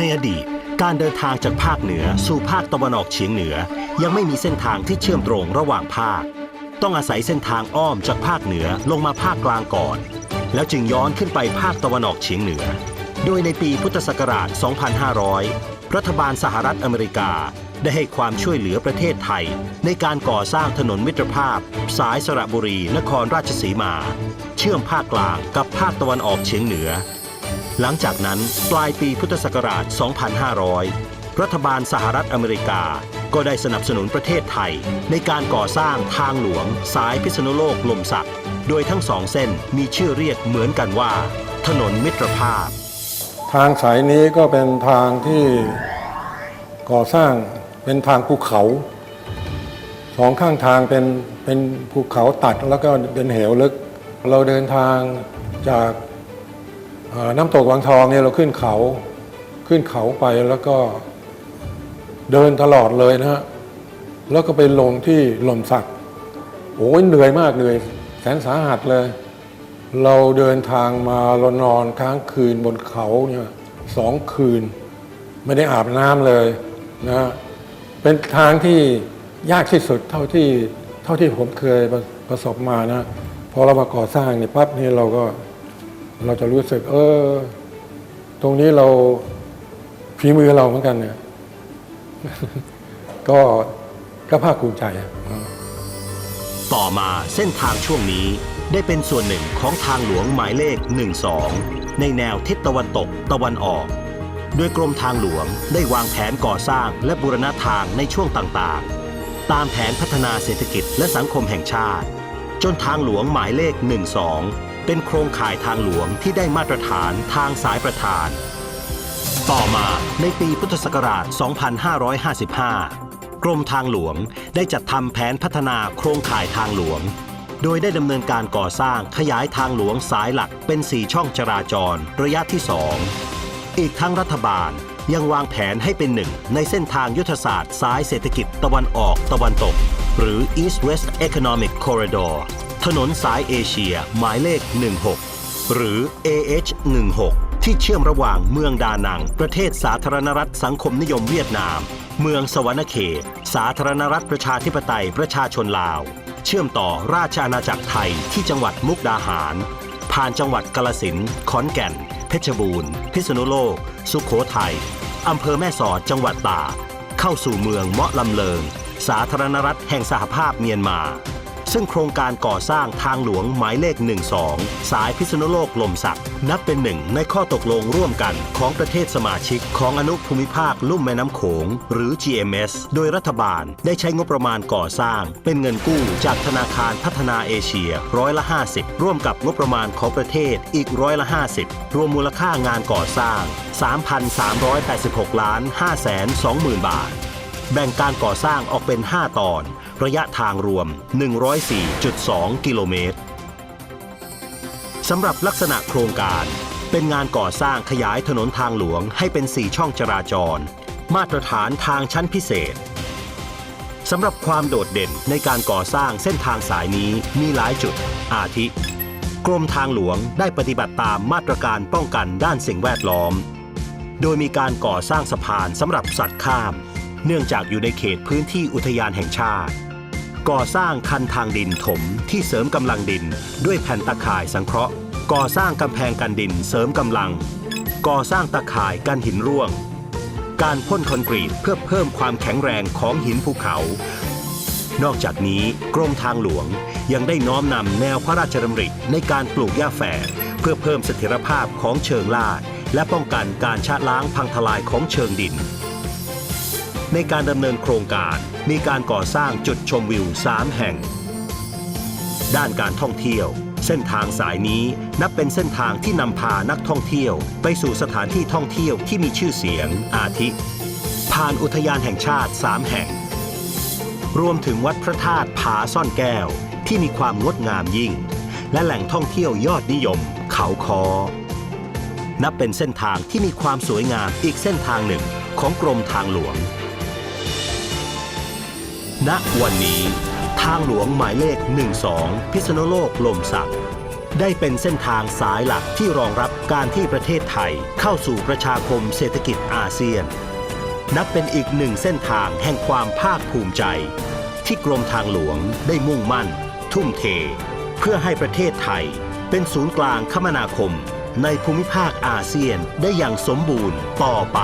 ในอดีต การเดินทางจากภาคเหนือสู่ภาคตะวันออกเฉียงเหนือ ยังไม่มีเส้นทางที่เชื่อมตรงระหว่างภาค ต้องอาศัยเส้นทางอ้อมจากภาคเหนือลงมาภาคกลางก่อน แล้วจึงย้อนขึ้นไปภาคตะวันออกเฉียงเหนือ โดยในปีพุทธศักราช 2500 รัฐบาลสหรัฐอเมริกาได้ให้ความช่วยเหลือประเทศไทย ในการก่อสร้างถนนมิตรภาพ สายสระบุรี นครราชสีมา เชื่อมภาคกลางกับภาคตะวันออกเฉียงเหนือ หลังจากนั้นปลายปีพุทธศักราช 2500 รัฐบาลสหรัฐอเมริกา ก็ได้สนับสนุนประเทศไทย ในการก่อสร้างทางหลวง สายพิษณุโลกลมสัก โดยทั้งสองเส้นมีชื่อเรียกเหมือนกันว่า ถนนมิตรภาพ ทางสายนี้ก็เป็นทางที่ก่อสร้างเป็นทางภูเขาสองข้างทางเป็นเป็นภูเขาตัดแล้วก็เป็นเหวลึก เราเดินทางจาก น้ำตกวังทองเนี่ยเราขึ้นเขาขึ้นเขาไปแล้วก็เดินตลอดเลยนะฮะแล้วก็ไปลงที่หล่มสักโอ้ยเหนื่อยมากเหนื่อยแสนสาหัสเลย เราเดินทางมาเรานอนค้างคืนบนเขาเนี่ยสองคืน ไม่ได้อาบน้ำเลยนะฮะเป็นทางที่ยากที่สุดเท่าที่เท่าที่ผมเคยประประสบมานะพอเรามาก่อสร้างเนี่ยปั๊บนี่เราก็ เราจะรู้สึก เออ ตรงนี้เราฝีมือเราเหมือนกันเนี่ย ก็ก็ภาคภูมิใจอะต่อมาเส้นทางช่วงนี้ได้เป็นส่วนหนึ่งของทางหลวงหมายเลข 12 ในแนวทิศตะวันตกตะวันออก โดยกรมทางหลวงได้วางแผนก่อสร้างและบูรณะทางในช่วงต่างๆ ตามแผนพัฒนาเศรษฐกิจและสังคมแห่งชาติ จนทางหลวงหมายเลข 12 เป็นโครงข่ายทางหลวงที่ได้มาตรฐานทางสายประธาน ต่อมาในปีพุทธศักราช 2555 กรมทางหลวงได้จัดทำแผนพัฒนาโครงข่ายทางหลวง โดยได้ดำเนินการก่อสร้างขยายทางหลวงสายหลักเป็น 4 ช่องจราจร ระยะที่ 2 อีกทั้งรัฐบาลยังวางแผนให้เป็นหนึ่งในเส้นทางยุทธศาสตร์สายเศรษฐกิจตะวันออกตะวันตก หรือ East West Economic Corridor ถนนสายเอเชียหมายเลข 16 หรือ AH 16ที่เชื่อมระหว่างเมืองดานัง ประเทศสาธารณรัฐสังคมนิยมเวียดนาม เมืองสวรรณเขต สาธารณรัฐประชาธิปไตยประชาชนลาว เชื่อมต่อราชอาณาจักรไทยที่จังหวัดมุกดาหาร ผ่านจังหวัดกาลสินขอนแก่น เพชรบูรณ์ พิษณุโลก สุขโขทัยอำเภอแม่สอดจังหวัดตากเข้าสู่เมืองเมาะลำเลิง สาธารณรัฐแห่งสหภาพเมียนมา ซึ่งโครงการก่อสร้างทางหลวงหมายเลข 12 สายพิษณุโลกลมสักนับเป็นหนึ่งในข้อตกลงร่วมกันของประเทศสมาชิกของอนุภูมิภาคลุ่มแม่น้ำโขง หรือ GMS โดยรัฐบาลได้ใช้งบประมาณก่อสร้าง เป็นเงินกู้จากธนาคารพัฒนาเอเชียร้อยละ 50 ร่วมกับงบประมาณของประเทศอีกร้อยละ 50 รวมมูลค่างานก่อสร้าง 3,386 ล้าน5แสน20,000 บาท แบ่งการก่อสร้างออกเป็น 5 ตอน ระยะทางรวม 104.2 กิโลเมตรสำหรับลักษณะโครงการ เป็นงานก่อสร้างขยายถนนทางหลวงให้เป็น 4 ช่องจราจร มาตรฐานทางชั้นพิเศษสำหรับความโดดเด่นในการก่อสร้างเส้นทางสายนี้มีหลายจุด อาทิ กรมทางหลวงได้ปฏิบัติตามมาตรการป้องกันด้านสิ่งแวดล้อม โดยมีการก่อสร้างสะพานสำหรับสัตว์ข้าม เนื่องจากอยู่ในเขตพื้นที่อุทยานแห่งชาติ ก่อสร้างคันทางดินถมที่เสริมกำลังดิน ด้วยแผ่นตะข่ายสังเคราะห์ ก่อสร้างกำแพงกันดินเสริมกำลัง ก่อสร้างตะข่ายกันหินร่วง การพ่นคอนกรีตเพื่อเพิ่มความแข็งแรงของหินภูเขา นอกจากนี้กรมทางหลวงยังได้น้อมนำแนวพระราชดำริในการปลูกหญ้าแฝกเพื่อเพิ่มเสถียรภาพของเชิงลาดและป้องกันการชะล้างพังทลายของเชิงดิน ในการดำเนินโครงการมีการก่อสร้างจุดชมวิว 3 แห่ง ด้านการท่องเที่ยว เส้นทางสายนี้นับเป็นเส้นทางที่นำพานักท่องเที่ยว ไปสู่สถานที่ท่องเที่ยวที่มีชื่อเสียง อาทิ ผ่านอุทยานแห่งชาติ 3 แห่ง รวมถึงวัดพระธาตุผาซ่อนแก้ว ที่มีความงดงามยิ่ง และแหล่งท่องเที่ยวยอดนิยม เขาคอนับเป็นเส้นทางที่มีความสวยงามอีกเส้นทางหนึ่งของกรมทางหลวง ณวันนี้ทางหลวงหมายเลข 12 พิษณุโลกลมสักได้เป็นเส้นทางสายหลักที่รองรับการที่ประเทศไทยเข้าสู่ประชาคมเศรษฐกิจอาเซียน นับเป็นอีกหนึ่งเส้นทางแห่งความภาคภูมิใจ ที่กรมทางหลวงได้มุ่งมั่น ทุ่มเท เพื่อให้ประเทศไทย เป็นศูนย์กลางคมนาคมในภูมิภาคอาเซียนได้อย่างสมบูรณ์ต่อไป